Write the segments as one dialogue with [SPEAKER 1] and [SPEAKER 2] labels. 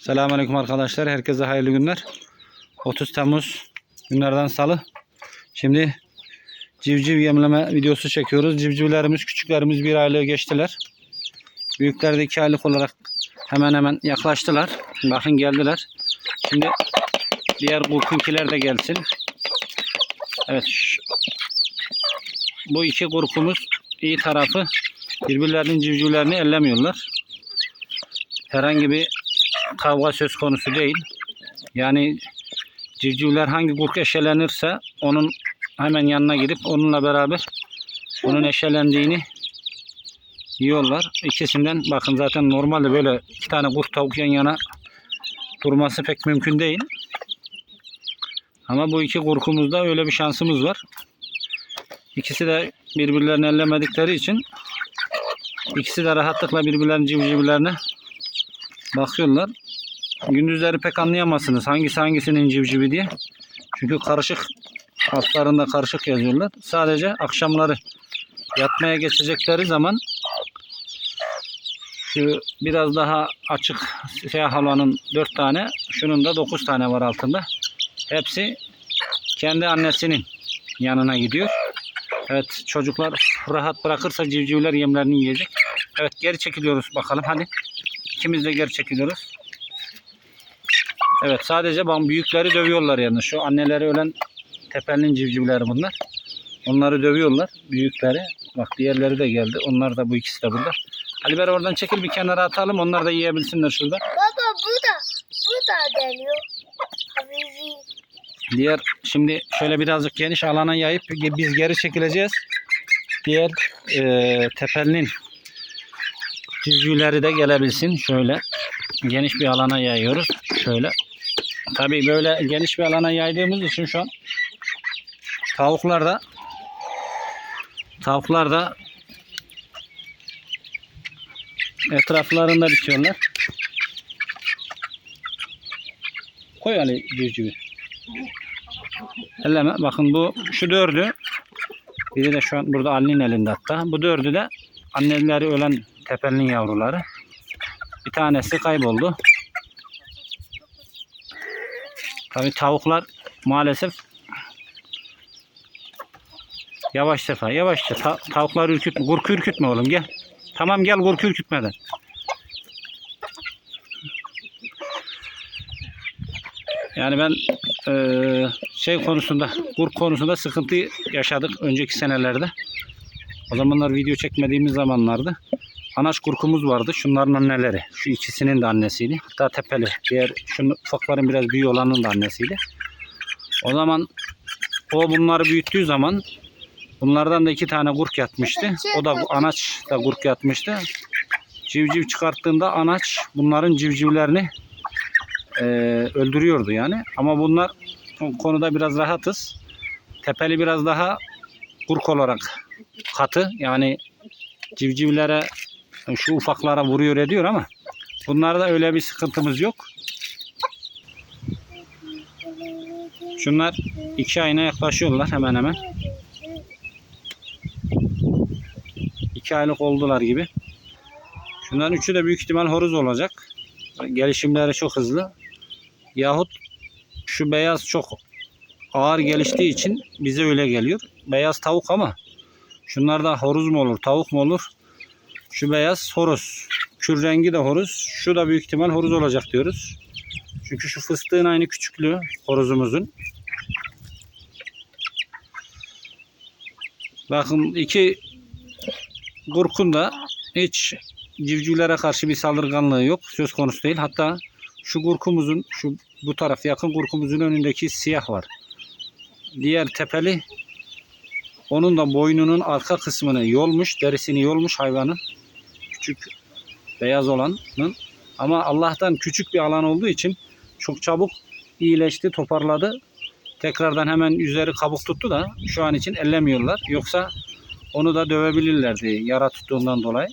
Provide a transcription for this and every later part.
[SPEAKER 1] Selamünaleyküm arkadaşlar. Herkese hayırlı günler. 30 Temmuz günlerden salı. Şimdi civciv yemleme videosu çekiyoruz. Civcivlerimiz, küçüklerimiz bir aylığı geçtiler. Büyükler de iki aylık olarak hemen hemen yaklaştılar. Bakın geldiler. Şimdi diğer kurkunkiler de gelsin. Evet. Bu iki kurkumuz iyi tarafı birbirlerinin civcivlerini ellemiyorlar. Herhangi bir kavga söz konusu değil. Yani civcivler hangi kurt eşelenirse onun hemen yanına gidip onunla beraber onun eşelendiğini yiyorlar. İkisinden bakın zaten normalde böyle iki tane kurt tavuk yan yana durması pek mümkün değil. Ama bu iki kurkumuzda öyle bir şansımız var. İkisi de birbirlerini ellemedikleri için ikisi de rahatlıkla birbirlerinin civcivlerine bakıyorlar. Gündüzleri pek anlayamazsınız hangisi hangisinin civcivi diye. Çünkü karışık altlarında karışık yazıyorlar. Sadece akşamları yatmaya geçecekleri zaman şu biraz daha açık siyah halanın 4 tane, şunun da 9 tane var altında. Hepsi kendi annesinin yanına gidiyor. Evet çocuklar rahat bırakırsa civcivler yemlerini yiyecek. Evet geri çekiliyoruz bakalım hadi. İkimiz de geri çekiliyoruz. Evet sadece ben büyükleri dövüyorlar yani. Şu anneleri ölen tepenin civcivleri bunlar. Onları dövüyorlar. Büyükleri. Bak diğerleri de geldi. Onlar da bu ikisi de burada. Ali Ber oradan çekil bir kenara atalım. Onlar da yiyebilsinler şurada.
[SPEAKER 2] Baba bu da bu da deniyor.
[SPEAKER 1] Diğer şimdi şöyle birazcık geniş alana yayıp biz geri çekileceğiz. Diğer e, tepenin civcivleri de gelebilsin. Şöyle geniş bir alana yayıyoruz. Şöyle. Tabii böyle geniş bir alana yaydığımız için şu an tavuklar da tavuklar da etraflarında bitiyorlar. Koy Ali civcivi. Elleme. Bakın bu şu dördü. Biri de şu an burada Ali'nin elinde hatta. Bu dördü de anneleri ölen tepelinin yavruları. Bir tanesi kayboldu. Tabii tavuklar maalesef yavaş sefa yavaşça Ta- tavukları ürkütme. Kurku ürkütme oğlum gel. Tamam gel kurku ürkütmeden. Yani ben eee, şey konusunda, kurk konusunda sıkıntı yaşadık önceki senelerde. O zamanlar video çekmediğimiz zamanlardı. Anaç kurkumuz vardı. Şunların anneleri. Şu ikisinin de annesiydi. Hatta tepeli. Diğer şu ufakların biraz büyüğü olanın da annesiydi. O zaman o bunları büyüttüğü zaman bunlardan da iki tane kurk yatmıştı. O da anaç da kurk yatmıştı. Civciv çıkarttığında anaç bunların civcivlerini eee, öldürüyordu yani. Ama bunlar bu konuda biraz rahatız. Tepeli biraz daha kurk olarak katı. Yani civcivlere şu ufaklara vuruyor ediyor ama bunlarda öyle bir sıkıntımız yok. Şunlar iki ayına yaklaşıyorlar hemen hemen. İki aylık oldular gibi. Şunların üçü de büyük ihtimal horoz olacak. Gelişimleri çok hızlı. Yahut şu beyaz çok ağır geliştiği için bize öyle geliyor. Beyaz tavuk ama şunlar da horoz mu olur, tavuk mu olur? Şu beyaz horoz. Kür rengi de horoz. Şu da büyük ihtimal horoz olacak diyoruz. Çünkü şu fıstığın aynı küçüklüğü horozumuzun. Bakın iki kurkun da hiç civcivlere karşı bir saldırganlığı yok. Söz konusu değil. Hatta şu kurkumuzun şu bu taraf yakın kurkumuzun önündeki siyah var. Diğer tepeli onun da boynunun arka kısmını yolmuş, derisini yolmuş hayvanın. Küçük beyaz olanın. Ama Allah'tan küçük bir alan olduğu için çok çabuk iyileşti, toparladı. Tekrardan hemen üzeri kabuk tuttu da şu an için ellemiyorlar. Yoksa onu da dövebilirlerdi yara tuttuğundan dolayı.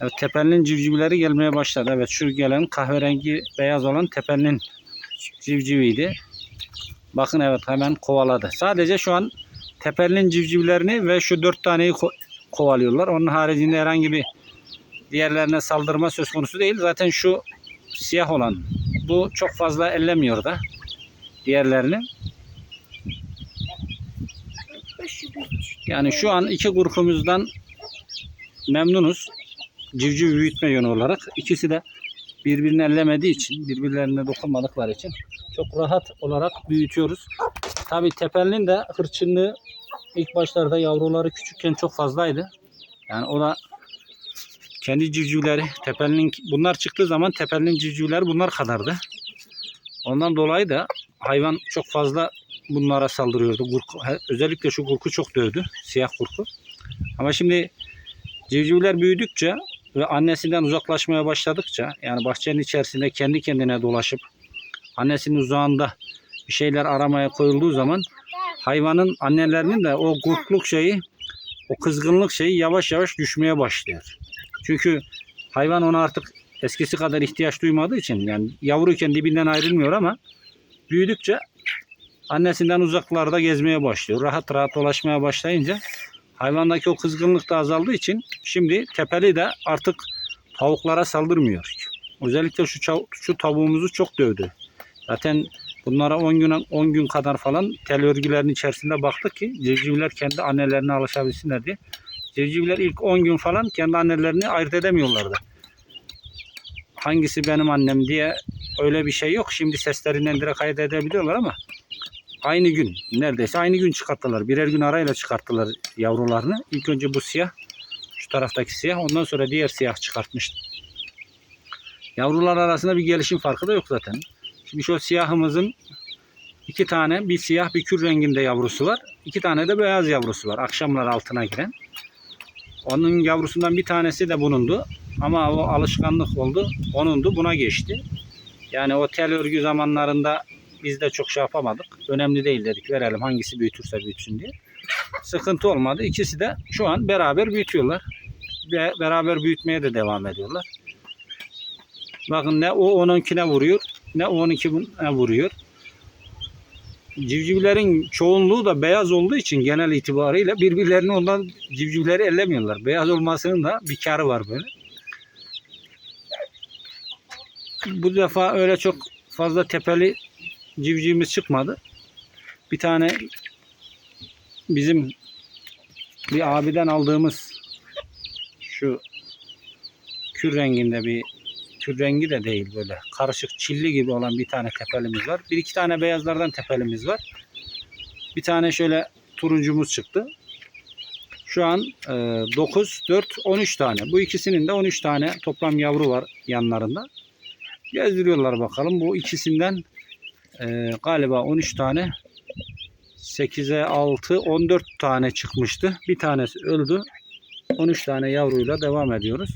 [SPEAKER 1] Evet tepelinin civcivleri gelmeye başladı. Evet şu gelen kahverengi beyaz olan tepelinin civciviydi. Bakın evet hemen kovaladı. Sadece şu an tepelinin civcivlerini ve şu dört taneyi kovalıyorlar. Onun haricinde herhangi bir diğerlerine saldırma söz konusu değil. Zaten şu siyah olan bu çok fazla ellemiyor da diğerlerini. Yani şu an iki grubumuzdan memnunuz. Civciv büyütme yönü olarak. İkisi de birbirini ellemediği için, birbirlerine dokunmadıkları için çok rahat olarak büyütüyoruz. Tabi tepelinin de hırçınlığı ilk başlarda yavruları küçükken çok fazlaydı. Yani o da kendi civcivleri, tepelinin bunlar çıktığı zaman tepelinin civcivleri bunlar kadardı. Ondan dolayı da hayvan çok fazla bunlara saldırıyordu. Gurku, he- özellikle şu kurku çok dövdü. Siyah kurku. Ama şimdi civcivler büyüdükçe ve annesinden uzaklaşmaya başladıkça yani bahçenin içerisinde kendi kendine dolaşıp annesinin uzağında bir şeyler aramaya koyulduğu zaman hayvanın annelerinin de o kurtluk şeyi o kızgınlık şeyi yavaş yavaş düşmeye başlıyor. Çünkü hayvan ona artık eskisi kadar ihtiyaç duymadığı için yani yavruyken dibinden ayrılmıyor ama büyüdükçe annesinden uzaklarda gezmeye başlıyor. Rahat rahat dolaşmaya başlayınca hayvandaki o kızgınlık da azaldığı için şimdi tepeli de artık tavuklara saldırmıyor. Özellikle şu şu tavuğumuzu çok dövdü. Zaten bunlara 10 gün 10 gün kadar falan tel örgülerin içerisinde baktık ki civcivler kendi annelerine alışabilsinler diye. Civcivler ilk 10 gün falan kendi annelerini ayırt edemiyorlardı. Hangisi benim annem diye öyle bir şey yok. Şimdi seslerinden direkt ayırt edebiliyorlar ama aynı gün neredeyse aynı gün çıkarttılar. Birer gün arayla çıkarttılar yavrularını. İlk önce bu siyah şu taraftaki siyah ondan sonra diğer siyah çıkartmıştı. Yavrular arasında bir gelişim farkı da yok zaten. Şu siyahımızın iki tane bir siyah bir kür renginde yavrusu var. İki tane de beyaz yavrusu var. Akşamlar altına giren. Onun yavrusundan bir tanesi de bunundu. Ama o alışkanlık oldu. Onundu buna geçti. Yani o tel örgü zamanlarında biz de çok şey yapamadık. Önemli değil dedik verelim hangisi büyütürse büyütsün diye. Sıkıntı olmadı. İkisi de şu an beraber büyütüyorlar. Ve beraber büyütmeye de devam ediyorlar. Bakın ne o onunkine vuruyor ne o onunkine vuruyor. Civcivlerin çoğunluğu da beyaz olduğu için genel itibarıyla birbirlerini ondan civcivleri ellemiyorlar. Beyaz olmasının da bir karı var böyle. Bu defa öyle çok fazla tepeli civcivimiz çıkmadı. Bir tane bizim bir abiden aldığımız şu kür renginde bir kür rengi de değil böyle karışık çilli gibi olan bir tane tepelimiz var. Bir iki tane beyazlardan tepelimiz var. Bir tane şöyle turuncumuz çıktı. Şu an e, 9, 4, 13 tane. Bu ikisinin de 13 tane toplam yavru var yanlarında. Gezdiriyorlar bakalım. Bu ikisinden e, galiba 13 tane 8'e 6, 14 tane çıkmıştı. Bir tanesi öldü. 13 tane yavruyla devam ediyoruz.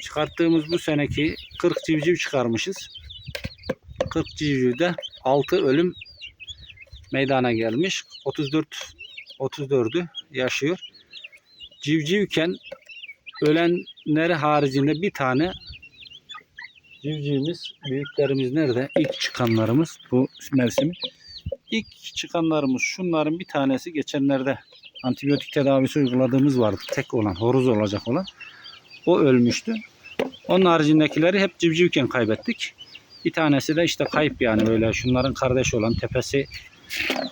[SPEAKER 1] Çıkarttığımız bu seneki 40 civciv çıkarmışız. 40 civcivde 6 ölüm meydana gelmiş. 34 34'ü yaşıyor. Civcivken ölenleri haricinde bir tane civcivimiz, büyüklerimiz nerede? İlk çıkanlarımız bu mevsimi. İlk çıkanlarımız şunların bir tanesi geçenlerde antibiyotik tedavisi uyguladığımız vardı. Tek olan, horoz olacak olan. O ölmüştü. Onun haricindekileri hep civcivken kaybettik. Bir tanesi de işte kayıp yani böyle şunların kardeşi olan tepesi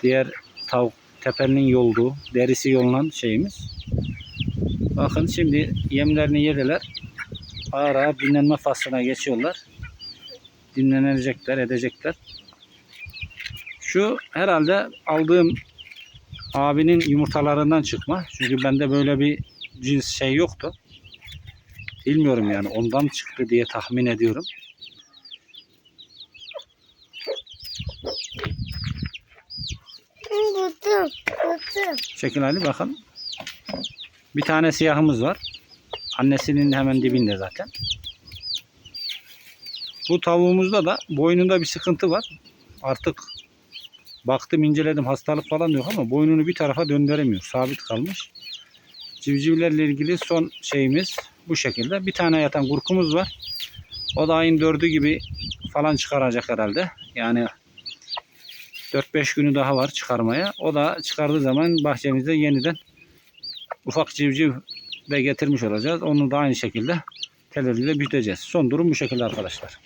[SPEAKER 1] diğer tavuk tepenin yolduğu derisi yolunan şeyimiz. Bakın şimdi yemlerini yediler. Ağır ağır dinlenme faslına geçiyorlar. Dinlenecekler, edecekler. Şu herhalde aldığım abinin yumurtalarından çıkma. Çünkü bende böyle bir cins şey yoktu. Bilmiyorum yani ondan çıktı diye tahmin ediyorum.
[SPEAKER 2] Buldum. Buldum.
[SPEAKER 1] Şekil Ali bakalım. Bir tane siyahımız var. Annesinin hemen dibinde zaten. Bu tavuğumuzda da boynunda bir sıkıntı var. Artık baktım inceledim hastalık falan yok ama boynunu bir tarafa döndüremiyor. Sabit kalmış. Civcivlerle ilgili son şeyimiz bu şekilde. Bir tane yatan kurkumuz var. O da ayın dördü gibi falan çıkaracak herhalde. Yani 4-5 günü daha var çıkarmaya. O da çıkardığı zaman bahçemizde yeniden ufak civciv de getirmiş olacağız. Onu da aynı şekilde Teleriyle büyüteceğiz. Son durum bu şekilde arkadaşlar.